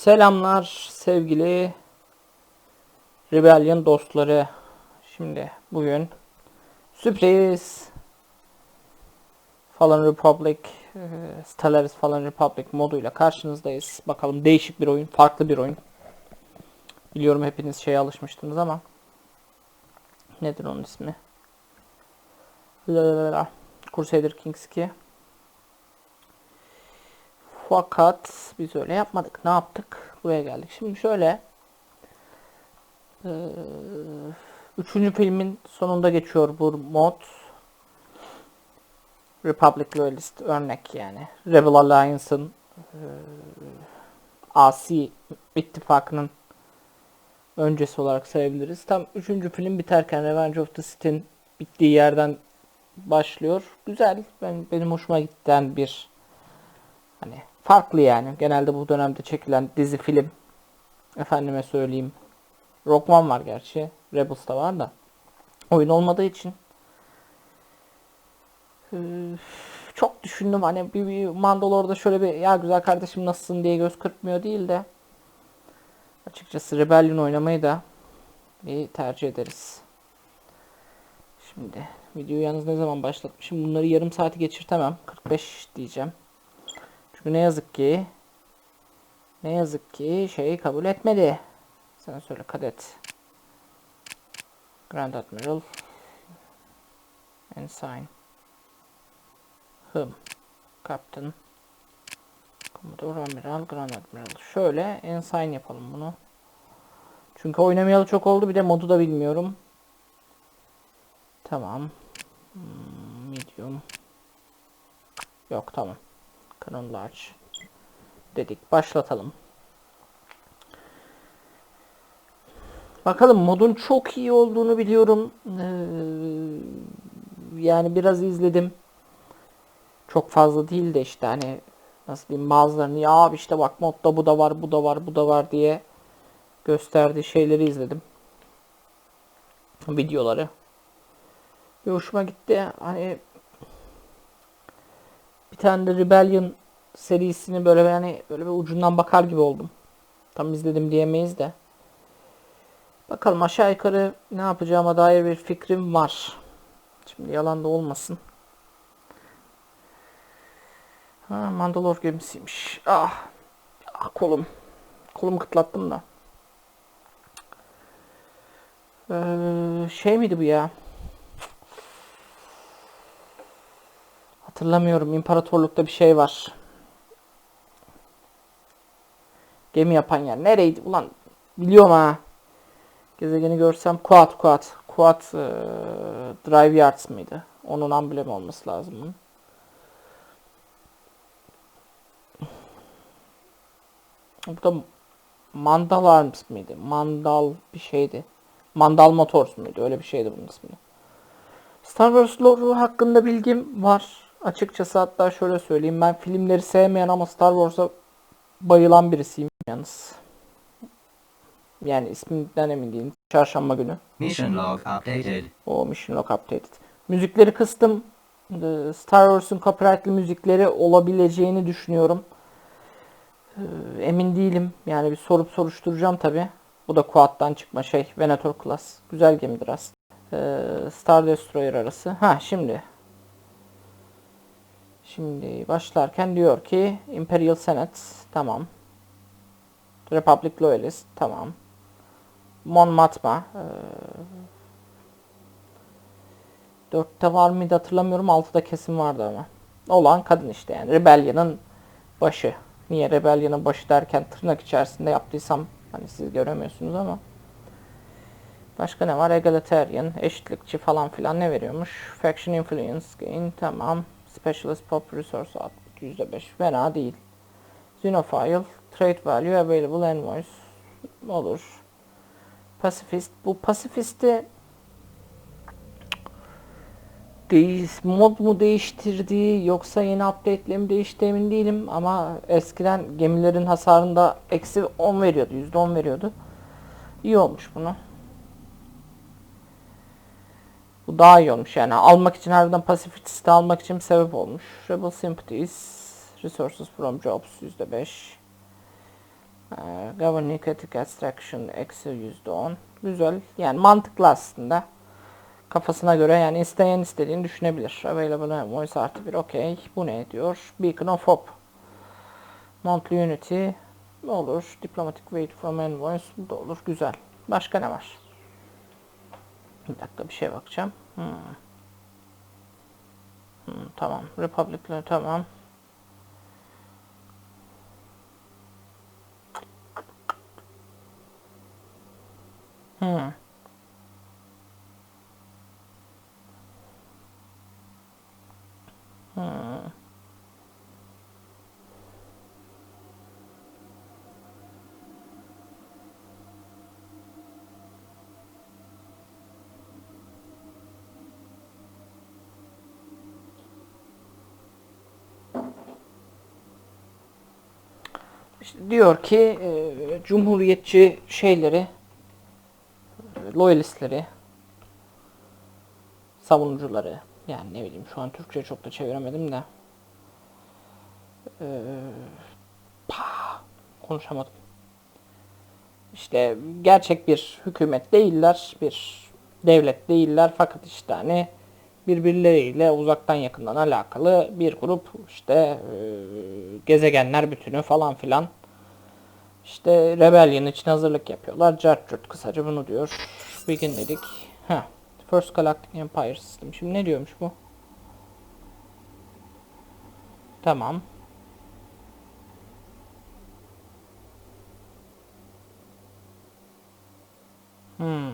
Selamlar sevgili Rebellion dostları. Şimdi bugün sürpriz Fallen Republic, e, Stellaris Fallen Republic moduyla karşınızdayız. Bakalım değişik bir oyun, farklı bir oyun. Biliyorum hepiniz şeye alışmıştınız ama nedir onun ismi? Crusader Kings 2. Fakat biz öyle yapmadık. Ne yaptık? Buraya geldik. Şimdi şöyle üçüncü filmin sonunda geçiyor bu mod. Republic Loyalist örnek yani. Rebel Alliance'ın eee, asi ittifakının öncesi olarak sayabiliriz. Tam üçüncü film biterken Revenge of the Sith'in bittiği yerden başlıyor. Güzel. Ben benim hoşuma giden bir Hani farklı yani. Genelde bu dönemde çekilen dizi film. Efendime söyleyeyim. Rogue One var gerçi. Rebels da var da. Oyun olmadığı için. Çok düşündüm hani bir, bir Mandaloria'da şöyle bir ya güzel kardeşim nasılsın diye göz kırpmıyor değil de açıkçası Rebellion oynamayı da bir tercih ederiz. Şimdi videoyu yalnız ne zaman başlatmışım bunları yarım saati geçirtemem 45 diyeceğim. Çünkü ne yazık ki ne yazık ki şeyi kabul etmedi. Sen söyle kadet. Grand Admiral Ensign Hım Captain Commodore Amiral Grand Admiral. Şöyle Ensign yapalım bunu. Çünkü oynamayalı çok oldu. Bir de modu da bilmiyorum. Tamam. Hmm, medium. Yok tamam. Canon Large dedik. Başlatalım. Bakalım modun çok iyi olduğunu biliyorum. Ee, yani biraz izledim. Çok fazla değil de işte hani nasıl diyeyim bazılarını ya abi işte bak modda bu da var bu da var bu da var diye gösterdiği şeyleri izledim. Videoları. Bir hoşuma gitti. Hani tane de Rebellion serisini böyle yani böyle bir ucundan bakar gibi oldum. Tam izledim diyemeyiz de. Bakalım aşağı yukarı ne yapacağıma dair bir fikrim var. Şimdi yalan da olmasın. Ha, Mandalor gemisiymiş. Ah. ah kolum. Kolumu kıtlattım da. Ee, şey miydi bu ya? Hatırlamıyorum. İmparatorlukta bir şey var. Gemi yapan yer. Nereydi? Ulan biliyorum ha. Gezegeni görsem Kuat Kuat. Kuat e, Drive Yards mıydı? Onun amblemi olması lazım bunun. Bu da Mandal Arms mıydı? Mandal bir şeydi. Mandal Motors muydu? Öyle bir şeydi bunun ismi. Star Wars lore hakkında bilgim var. Açıkçası hatta şöyle söyleyeyim. Ben filmleri sevmeyen ama Star Wars'a bayılan birisiyim yalnız. Yani isminden emin değilim. Çarşamba günü. Mission log updated. O Mission Log Updated. Müzikleri kıstım. Star Wars'un copyrightlı müzikleri olabileceğini düşünüyorum. Ee, Emin değilim. Yani bir sorup soruşturacağım tabi. Bu da Quad'dan çıkma şey. Venator Class. Güzel gemidir aslında. Ee, Star Destroyer arası. Ha şimdi. Şimdi başlarken diyor ki Imperial Senate. Tamam. Republic Loyalist. Tamam. Mon Mothma. Ee, Dörtte var mıydı hatırlamıyorum. Altıda kesin vardı ama. Olan kadın işte yani. Rebellion'ın başı. Niye Rebellion'ın başı derken tırnak içerisinde yaptıysam hani siz göremiyorsunuz ama. Başka ne var? Egalitarian, eşitlikçi falan filan ne veriyormuş? Faction Influence Gain tamam. Specialist Pop Resource output %5 fena değil. Xenophile, Trade Value Available Envoys olur. Pacifist, bu Pacifist'i Değiş, mod mu değiştirdi yoksa yeni update ile mi değişti emin değilim ama eskiden gemilerin hasarında eksi 10 veriyordu %10 veriyordu. İyi olmuş bunu. Bu daha iyi olmuş yani almak için harbiden pasifist almak için bir sebep olmuş. Rebel Sympathies Resources from Jobs %5 Ee, Governing Ethic Extraction eksi %10. Güzel. Yani mantıklı aslında. Kafasına göre yani isteyen istediğini düşünebilir. Available voice artı bir okey. Bu ne diyor? Beacon of Hope. Monthly Unity olur. Diplomatic Wait from Envoys bu da olur. Güzel. Başka ne var? Bir dakika bir şey bakacağım. Hmm. Hmm, tamam. Republic'le tamam. Hmm. Hmm. İşte diyor ki e, cumhuriyetçi şeyleri e, loyalistleri savunucuları yani ne bileyim şu an Türkçe çok da çeviremedim de e, pah, konuşamadım. İşte gerçek bir hükümet değiller, bir devlet değiller fakat işte hani birbirleriyle uzaktan yakından alakalı bir grup işte e, gezegenler bütünü falan filan işte Rebellion için hazırlık yapıyorlar. Cart kısaca bunu diyor. Begin dedik. Ha. First Galactic Empire System. Şimdi ne diyormuş bu? Tamam. Hmm.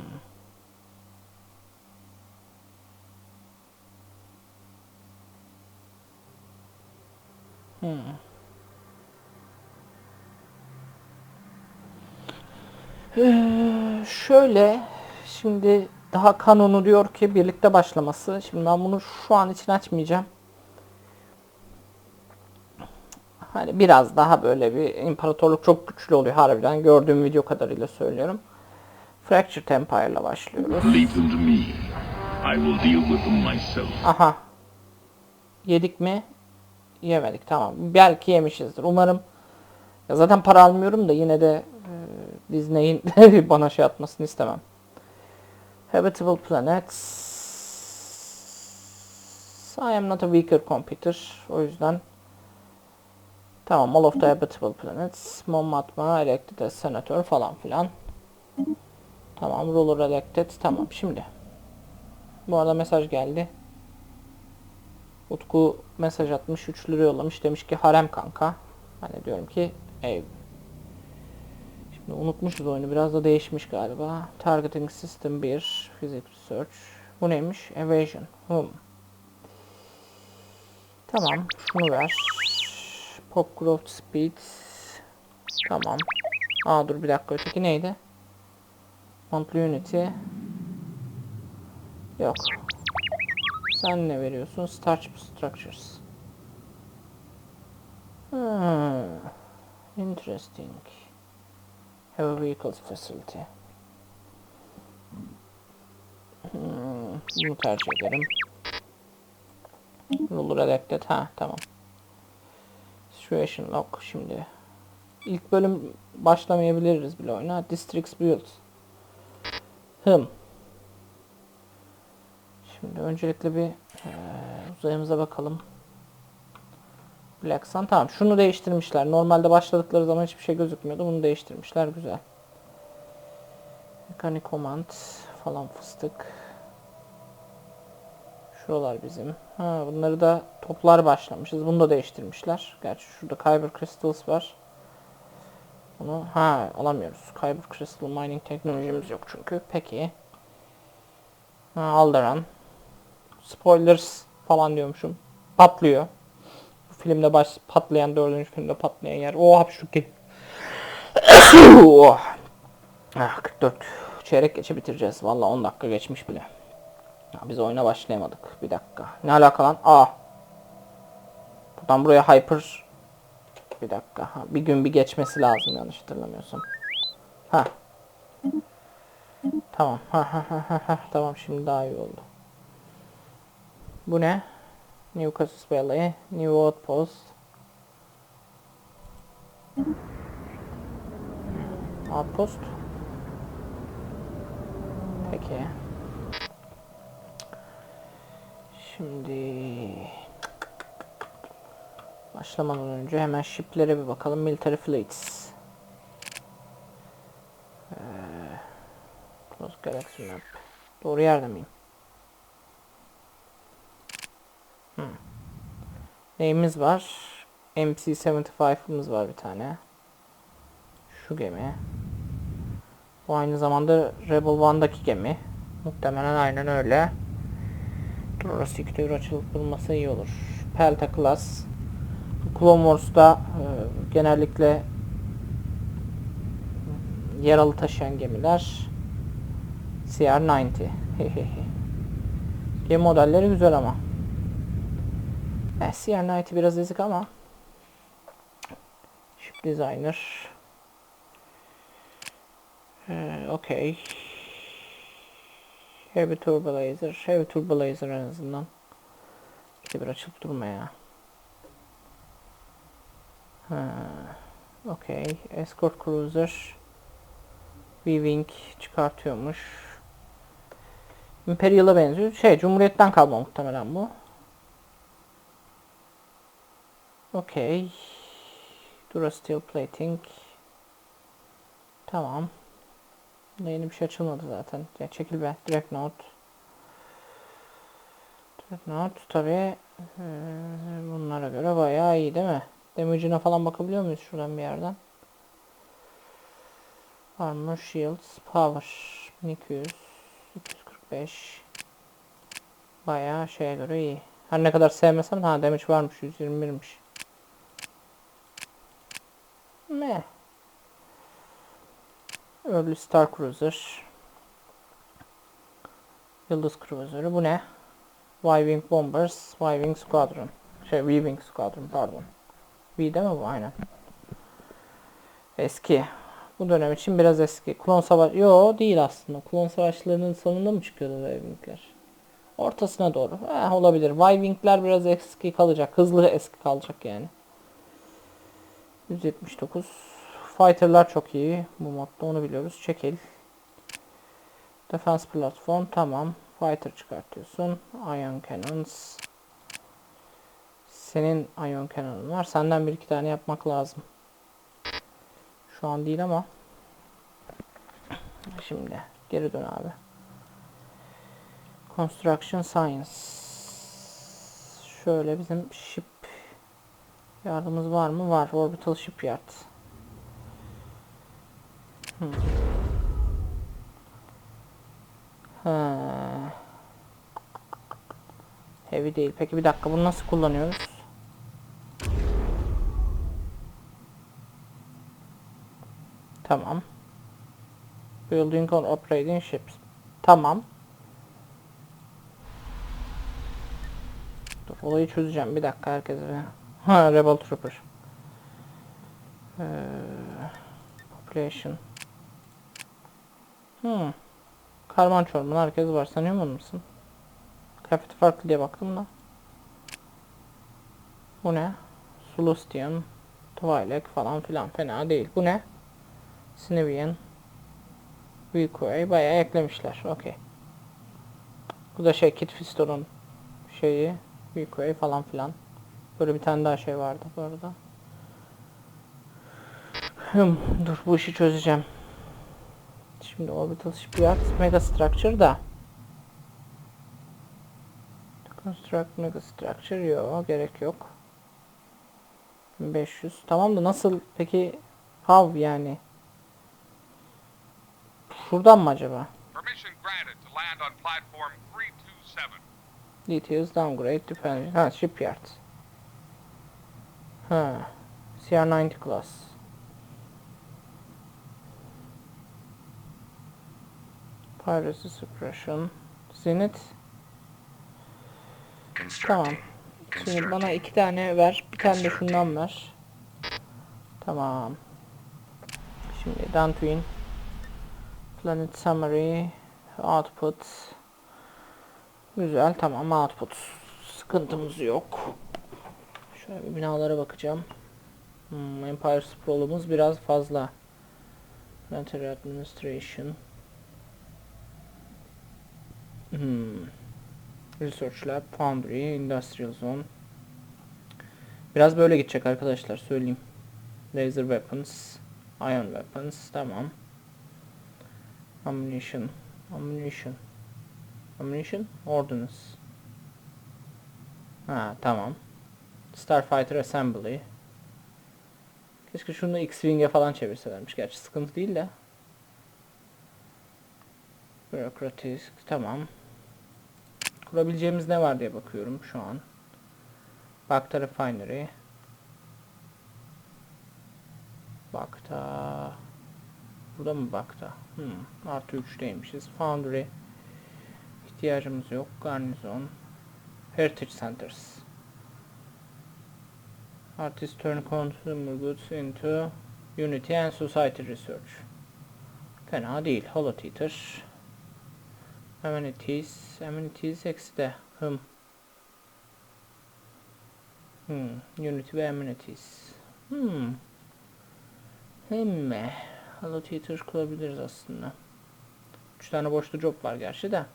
Hmm. Ee, şöyle şimdi daha kanunu diyor ki birlikte başlaması. Şimdi ben bunu şu an için açmayacağım. Hani biraz daha böyle bir imparatorluk çok güçlü oluyor harbiden. Gördüğüm video kadarıyla söylüyorum. Fractured Empire ile başlıyoruz. Aha. Yedik mi? Yemedik tamam. Belki yemişizdir. Umarım. Ya zaten para almıyorum da yine de Disney'in bana şey atmasını istemem. Habitable planets. I am not a weaker computer. O yüzden Tamam, all of the habitable planets. Mon Mothma elected as senator falan filan. Tamam, ruler elected. Tamam, şimdi. Bu arada mesaj geldi. Utku mesaj atmış, 3 lira yollamış. Demiş ki harem kanka. Hani diyorum ki ev. Unutmuşuz oyunu. Biraz da değişmiş galiba. Targeting System 1. Physics Research. Bu neymiş? Evasion. Hmm. Tamam. Şunu ver. Pop Growth Speed. Tamam. Aa dur bir dakika. Öteki neydi? Monthly Unity. Yok. Sen ne veriyorsun? Starch Structures. Hmm. Interesting. A vehicles facility. Hmm. Bunu tercih ederim. Ruler elected. Ha tamam. Situation lock şimdi. İlk bölüm başlamayabiliriz bile oyuna. Districts build. Hım. Şimdi öncelikle bir eee, uzayımıza bakalım. Sun tamam şunu değiştirmişler. Normalde başladıkları zaman hiçbir şey gözükmüyordu. Bunu değiştirmişler güzel. Mechanic Command falan fıstık. Şuralar bizim. Ha, bunları da toplar başlamışız. Bunu da değiştirmişler. Gerçi şurada Kyber Crystals var. Bunu ha alamıyoruz. Kyber Crystal Mining teknolojimiz yok çünkü. Peki. Ha, Alderan. Spoilers falan diyormuşum. Patlıyor. Filmde baş patlayan dördüncü filmde patlayan yer. O hapşuruk geliyor. oh. Ah, 44. Çeyrek geçe bitireceğiz. Vallahi 10 dakika geçmiş bile. Ya biz oyuna başlayamadık. Bir dakika. Ne alaka lan? Aa. Buradan buraya hyper bir dakika. Ha, bir gün bir geçmesi lazım yanlış hatırlamıyorsam. Ha. Tamam. Tamam şimdi daha iyi oldu. Bu ne? New Casus Belli, New Outpost. Outpost. Peki. Şimdi başlamadan önce hemen shiplere bir bakalım. Military fleets. Ee, Close Galaxy Map. Doğru yerde miyim? Neyimiz var? MC-75'ımız var bir tane. Şu gemi. Bu aynı zamanda Rebel One'daki gemi. Muhtemelen aynen öyle. Dur orası açılıp bulması iyi olur. Pelta Class. Clone Wars'ta e, genellikle yaralı taşıyan gemiler. CR-90. Gemi modelleri güzel ama. Eh, CR-90 biraz ezik ama. Ship Designer. Ee, Okey. Heavy Turbolazer. Heavy Turbolazer en azından. İşte bir açılıp durma ya. Ha, Okey. Escort Cruiser. V-Wing çıkartıyormuş. Imperial'a benziyor. Şey, Cumhuriyet'ten kalma muhtemelen bu. Okey. Dura Steel Plating. Tamam. Bunda yeni bir şey açılmadı zaten. Ya çekil be. Direct Note. Direct Note tabi bunlara göre bayağı iyi değil mi? Damage'ine falan bakabiliyor muyuz şuradan bir yerden? Armor Shields Power 1200 245 Bayağı şeye göre iyi. Her ne kadar sevmesem ha damage varmış 121'miş. Ne? Early Star Cruiser. Yıldız Cruiser'ı bu ne? Y-Wing Bombers, Y-Wing Squadron. Şey V-Wing Squadron pardon. V değil mi bu? Aynen. Eski. Bu dönem için biraz eski. Klon savaş... Yo değil aslında. Klon savaşlarının sonunda mı çıkıyordu Y-Wing'ler? Ortasına doğru. Eh, olabilir. Y-Wing'ler biraz eski kalacak. Hızlı eski kalacak yani. 179. Fighter'lar çok iyi. Bu modda onu biliyoruz. Çekil. Defense platform tamam. Fighter çıkartıyorsun. Ion Cannons. Senin Ion Cannon'ın var. Senden bir iki tane yapmak lazım. Şu an değil ama. Şimdi geri dön abi. Construction Science. Şöyle bizim ship yardımımız var mı? Var. Orbital Shipyard. Hmm. Ha. Heavy değil. Peki bir dakika bunu nasıl kullanıyoruz? Tamam. Building on operating ships. Tamam. Dur, olayı çözeceğim. Bir dakika herkese. Ha Rebel Trooper. Ee, population. Hmm. Karman çorman herkes var. Sanıyor musun? Kıyafeti farklı diye baktım da. Bu ne? Sulustian. Twi'lek falan filan fena değil. Bu ne? Snevian. Wilcoy bayağı eklemişler. Okey. Bu da şey Kit Fisto'nun şeyi. Wilcoy falan filan. Böyle bir tane daha şey vardı bu arada. Hım, dur bu işi çözeceğim. Şimdi Orbital Shipyard Mega Structure da. Construct Mega Structure yok gerek yok. 500 tamam da nasıl peki how yani? Şuradan mı acaba? Permission granted to land on platform 327. Details downgrade depending. Ha shipyard. Ha. CR90 class. Piracy suppression. Zenith. Tamam. Şimdi bana iki tane ver. Bir tane de şundan ver. Tamam. Şimdi Dantwin. Planet Summary. Output. Güzel tamam output. Sıkıntımız yok. Şöyle bir binalara bakacağım. Hmm, Empire Sprawl'umuz biraz fazla. Planetary Administration. Hmm. Research Lab, Foundry, Industrial Zone. Biraz böyle gidecek arkadaşlar söyleyeyim. Laser Weapons, Ion Weapons, tamam. Ammunition, Ammunition, Ammunition, Ordnance. Ha tamam. Starfighter Assembly. Keşke şunu X-Wing'e falan çevirselermiş. Gerçi sıkıntı değil de. Bürokratik. Tamam. Kurabileceğimiz ne var diye bakıyorum şu an. Bakta Refinery. Bakta. Burada mı Bakta? Hmm. Artı 3'teymişiz. Foundry. İhtiyacımız yok. Garnizon. Heritage Centers. Artist turn consumer goods into Unity and Society Research. Fena değil. Holotheater. Amenities. Amenities eksi de. Hım. Hmm. Unity ve Amenities. Hmm. Hem Holotheater kurabiliriz aslında. 3 tane boşta job var gerçi de.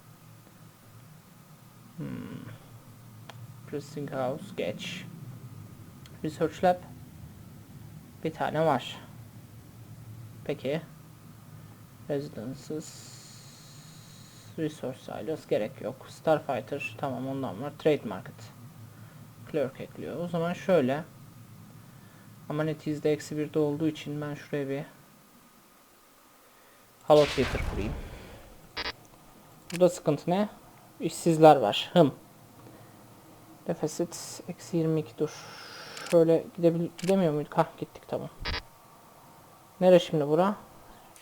Hmm. Pressing House. Geç. Research Lab bir tane var. Peki. Residences Resource Silos gerek yok. Starfighter tamam ondan var. Trade Market Clerk ekliyor. O zaman şöyle Amanetiz'de eksi 1'de olduğu için ben şuraya bir Halo Theater kurayım. Burada sıkıntı ne? İşsizler var. Hım. Deficit eksi 22 dur. Şöyle gidebil gidemiyor muyduk? Hah gittik tamam. Nere şimdi bura?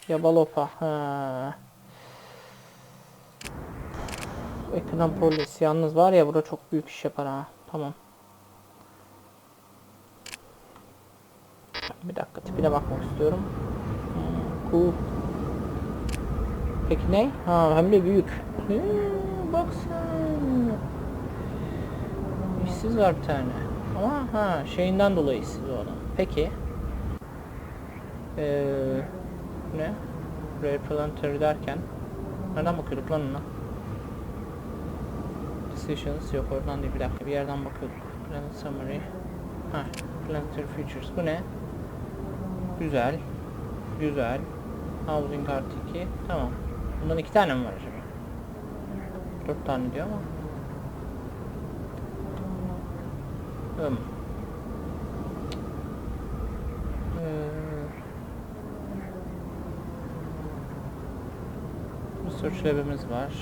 Yabalopa. Ha. Ekranpolis yalnız var ya bura çok büyük iş yapar ha. Tamam. Bir dakika tipine bakmak istiyorum. Hmm, cool. Peki ne? Ha hem de büyük. Hmm, baksana. İşsiz var bir tane. Ama ha şeyinden dolayı işsiz o adam. Peki. Ee, ne? Replanetary derken nereden bakıyorduk lan ona? Decisions yok oradan değil bir dakika bir yerden bakıyorduk. Planet Summary. Ha, Planetary Features. Bu ne? Güzel. Güzel. Housing Art 2. Tamam. Bundan iki tane mi var acaba? Dört tane diyor ama. Hmm. Ee, Research lab'imiz var.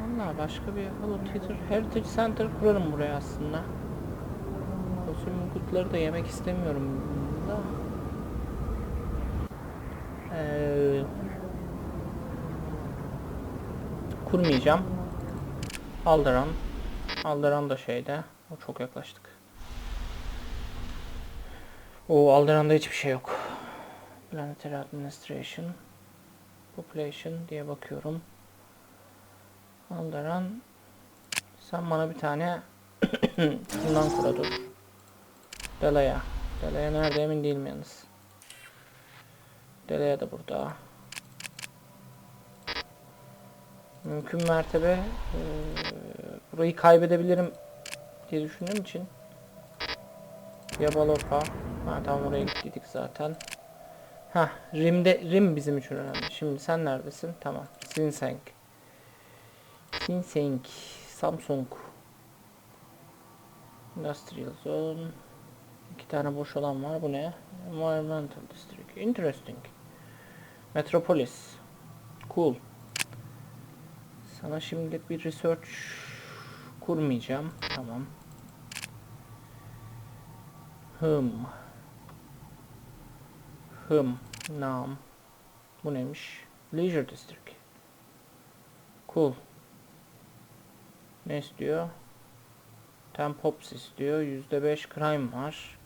Valla başka bir Hello Theater Heritage Center kurarım buraya aslında. Kostüm kutları da yemek istemiyorum da. Ee, kurmayacağım. Alderan. Alderan da şeyde. O çok yaklaştık. O Alderan'da hiçbir şey yok. Planetary Administration. Population diye bakıyorum. Alderan. Sen bana bir tane bundan kura dur. Delaya. Delaya nerede emin değilim yalnız. Delaya da burada. Mümkün mertebe eee, burayı kaybedebilirim diye düşündüğüm için Yabalopa. Ha tamam oraya gittik zaten. Ha Rim'de Rim bizim için önemli. Şimdi sen neredesin? Tamam. Sinseng. Sinseng. Samsung. Industrial Zone. İki tane boş olan var. Bu ne? Environmental District. Interesting. Metropolis. Cool. Sana şimdilik bir research kurmayacağım. Tamam. Hım. Hım. Nam. Bu neymiş? Leisure District. Cool. Ne istiyor? Temp Hops istiyor. %5 crime var.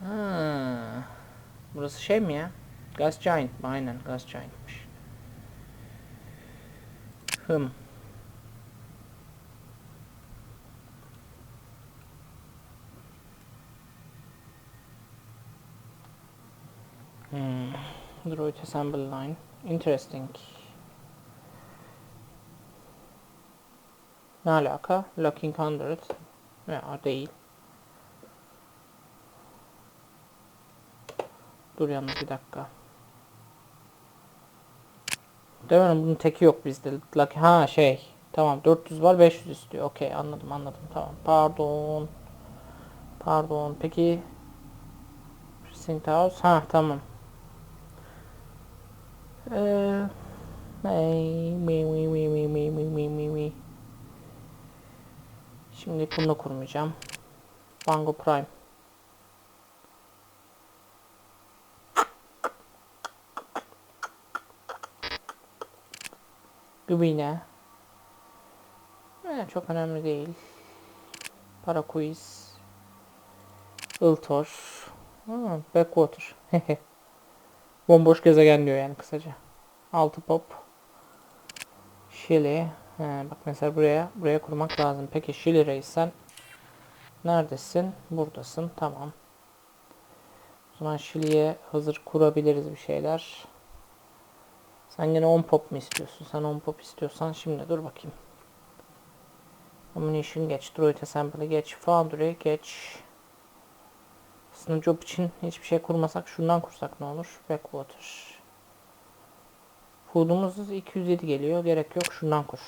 Ha. Burası şey mi ya? Gas Giant? Aynen Gas Giant'mış hım. Hmm. Droid assembly line. Interesting. Ne alaka? Locking 100. Ya değil. Dur yalnız bir dakika. Mi? Bunun teki yok bizde. Lucky- Ha şey. Tamam 400 var 500 istiyor. Okey anladım anladım. Tamam. Pardon. Pardon. Peki Precinct House. Ha tamam. Eee. Şimdi bunu kurmayacağım. Bango Prime. Gübine. Ee, çok önemli değil. Para quiz. Iltor. Ha, backwater. Bomboş gezegen diyor yani kısaca. Altı pop. Şili. He, bak mesela buraya buraya kurmak lazım. Peki Şili reis sen neredesin? Buradasın. Tamam. O zaman Şili'ye hazır kurabiliriz bir şeyler. Sen yine 10 pop mu istiyorsun? Sen 10 pop istiyorsan şimdi dur bakayım. Ammunition geç. Droid Assembly geç. Foundry geç. Aslında job için hiçbir şey kurmasak şundan kursak ne olur? Backwater. Food'umuz 207 geliyor. Gerek yok. Şundan kur.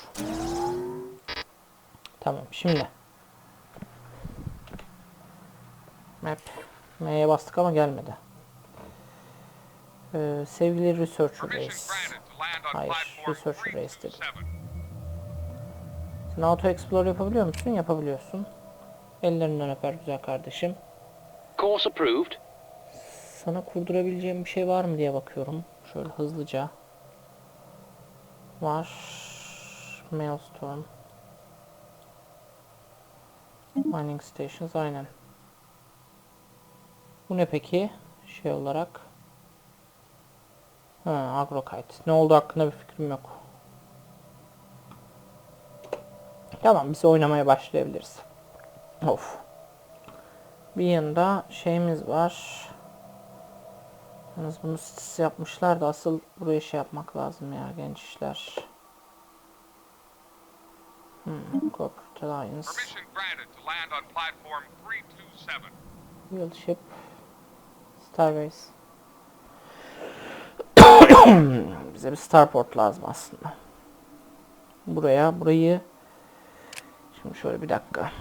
Tamam. Şimdi. Map. M'ye bastık ama gelmedi. Ee, sevgili Researcher Permission Hayır, platform research dedim. 327. Sen auto explore yapabiliyor musun? Yapabiliyorsun. Ellerinden öper güzel kardeşim. Course approved. Sana kurdurabileceğim bir şey var mı diye bakıyorum. Şöyle hızlıca. Var. Maelstrom. Mining Stations aynen. Bu ne peki? Şey olarak. Ha, Agrokite. Ne oldu hakkında bir fikrim yok. Tamam biz oynamaya başlayabiliriz. Of. Bir yanında şeyimiz var. Yalnız bunu stis yapmışlar da asıl buraya şey yapmak lazım ya genç işler. Hmm, Corporate Alliance. Permission granted to land on platform 327. Wheelship. Starbase. Bize bir starport lazım aslında. Buraya, burayı Şimdi şöyle bir dakika.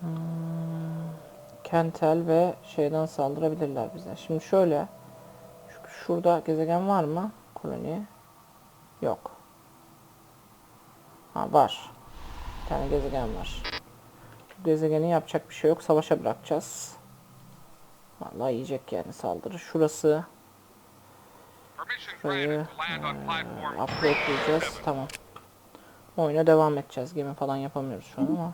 Hmm, Kentel ve şeyden saldırabilirler bize. Şimdi şöyle. Şu- Şurada gezegen var mı? Koloni. Yok. Ha var. Bir tane gezegen var. Gezegeni yapacak bir şey yok. Savaşa bırakacağız. Vallahi yiyecek yani saldırı. Şurası. Şurayı platform upgradeleyeceğiz. 327. Tamam. Oyuna devam edeceğiz. Gemi falan yapamıyoruz şu an ama.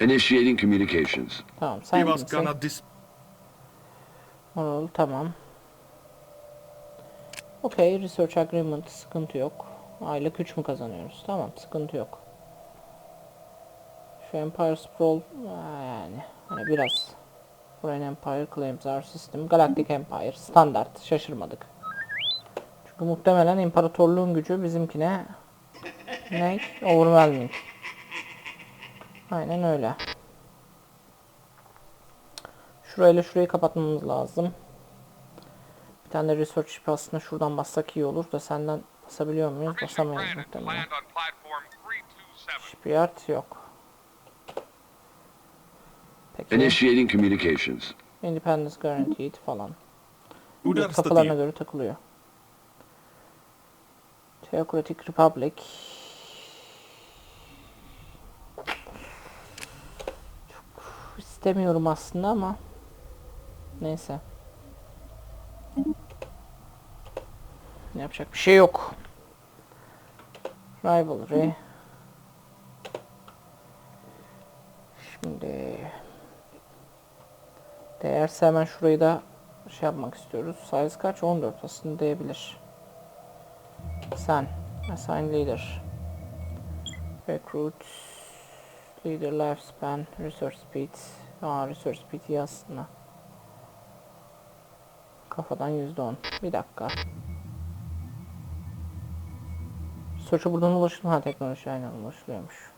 Initiating communications. Tamam sen kimsin? gonna dis- Moral tamam. Okey research agreement sıkıntı yok. Aylık 3 mü kazanıyoruz? Tamam sıkıntı yok. Empire Sprawl yani hani biraz Foreign Empire claims our system. Galactic Empire standart şaşırmadık. Çünkü muhtemelen imparatorluğun gücü bizimkine ne? Overwhelming. Aynen öyle. Şurayla şurayı kapatmamız lazım. Bir tane research ship aslında şuradan bassak iyi olur da senden basabiliyor muyuz? Basamayız muhtemelen. land on platform 327. Shipyard yok. Peki. Initiating communications. Independence guaranteed falan. Uder Kafalarına göre takılıyor. Theocratic Republic. Çok istemiyorum aslında ama neyse. Yapacak bir şey yok. Rivalry. Şimdi değerse hemen şurayı da şey yapmak istiyoruz. Size kaç? 14 aslında diyebilir. Sen. Assign leader. Recruit. Leader lifespan, research speed. Aa research speed iyi aslında. Kafadan %10. Bir dakika. Research'a buradan ulaşılma. Teknoloji aynen ulaşılıyormuş.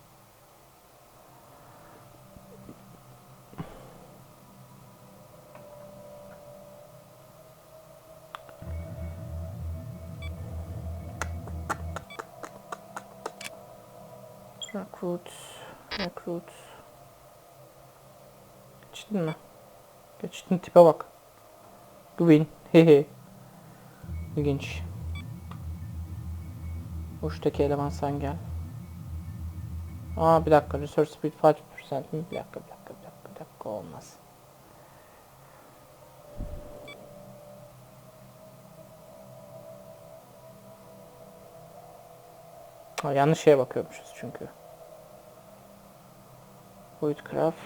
Recruit, recruit. Geçtin mi? Geçtin tipe bak. Gwyn, hehe. İlginç. Uçtaki eleman sen gel. Aa bir dakika, research speed 5% mi? Bir dakika, bir dakika, bir dakika, bir dakika olmaz. Yanlış şeye bakıyormuşuz çünkü. Voidcraft.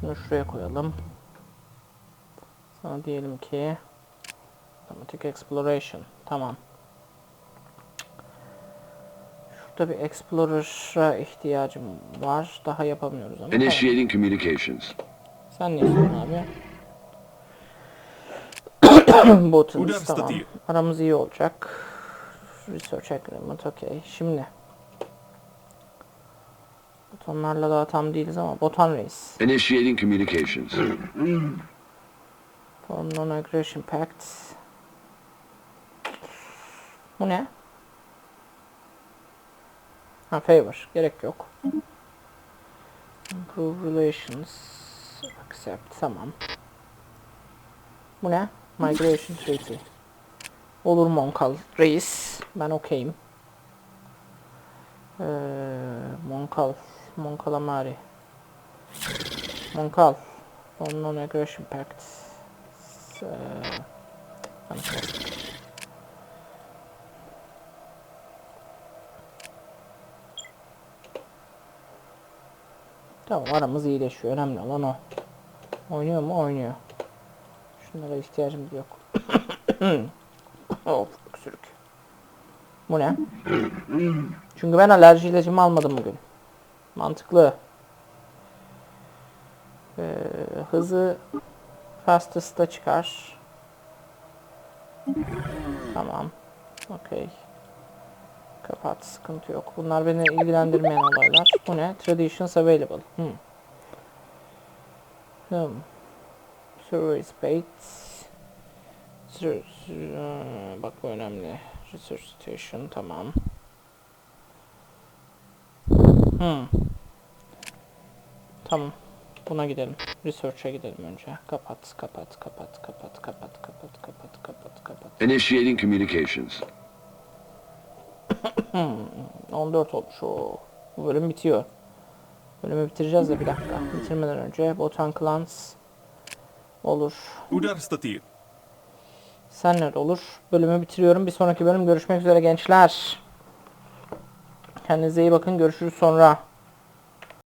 Şunu şuraya koyalım. Sana diyelim ki Automatic Exploration. Tamam. Şurada bir Explorer'a ihtiyacım var. Daha yapamıyoruz ama. Initiating communications. Sen ne istiyorsun abi? Botanist Uder tamam. Aramız iyi olacak. Research agreement okey. Şimdi. Botanlarla daha tam değiliz ama Botan Reis. Initiating communications. Form Non-Aggression Pact. Bu ne? Ha favor. Gerek yok. Improve relations. Accept. Tamam. Bu ne? Migration Treaty. Olur Monkal. Reis. Ben okeyim. Ee, Monkal. Monkal Amari. Monkal. On Non-Aggression Pact. Ee. Tamam aramız iyileşiyor. Önemli olan o. Oynuyor mu? Oynuyor. Şunlara ihtiyacımız yok. of öksürük. Bu ne? Çünkü ben alerji ilacımı almadım bugün. Mantıklı. Ee, hızı fastest'ta çıkar. Tamam. Okey. Kapat. Sıkıntı yok. Bunlar beni ilgilendirmeyen olaylar. Bu ne? Traditions available. Hmm. Hmm. Sir- sir- aa, Bak bu önemli. Research station. Tamam. Hmm. Tamam. Buna gidelim. Research'a gidelim önce. Kapat, kapat, kapat, kapat, kapat, kapat, kapat, kapat, kapat. Initiating communications. 14 olmuş o. Bu bölüm bitiyor. Bölümü bitireceğiz de bir dakika. Bitirmeden önce Botan Clans olur. Sen nerede olur? Bölümü bitiriyorum. Bir sonraki bölüm görüşmek üzere gençler. Kendinize iyi bakın. Görüşürüz sonra.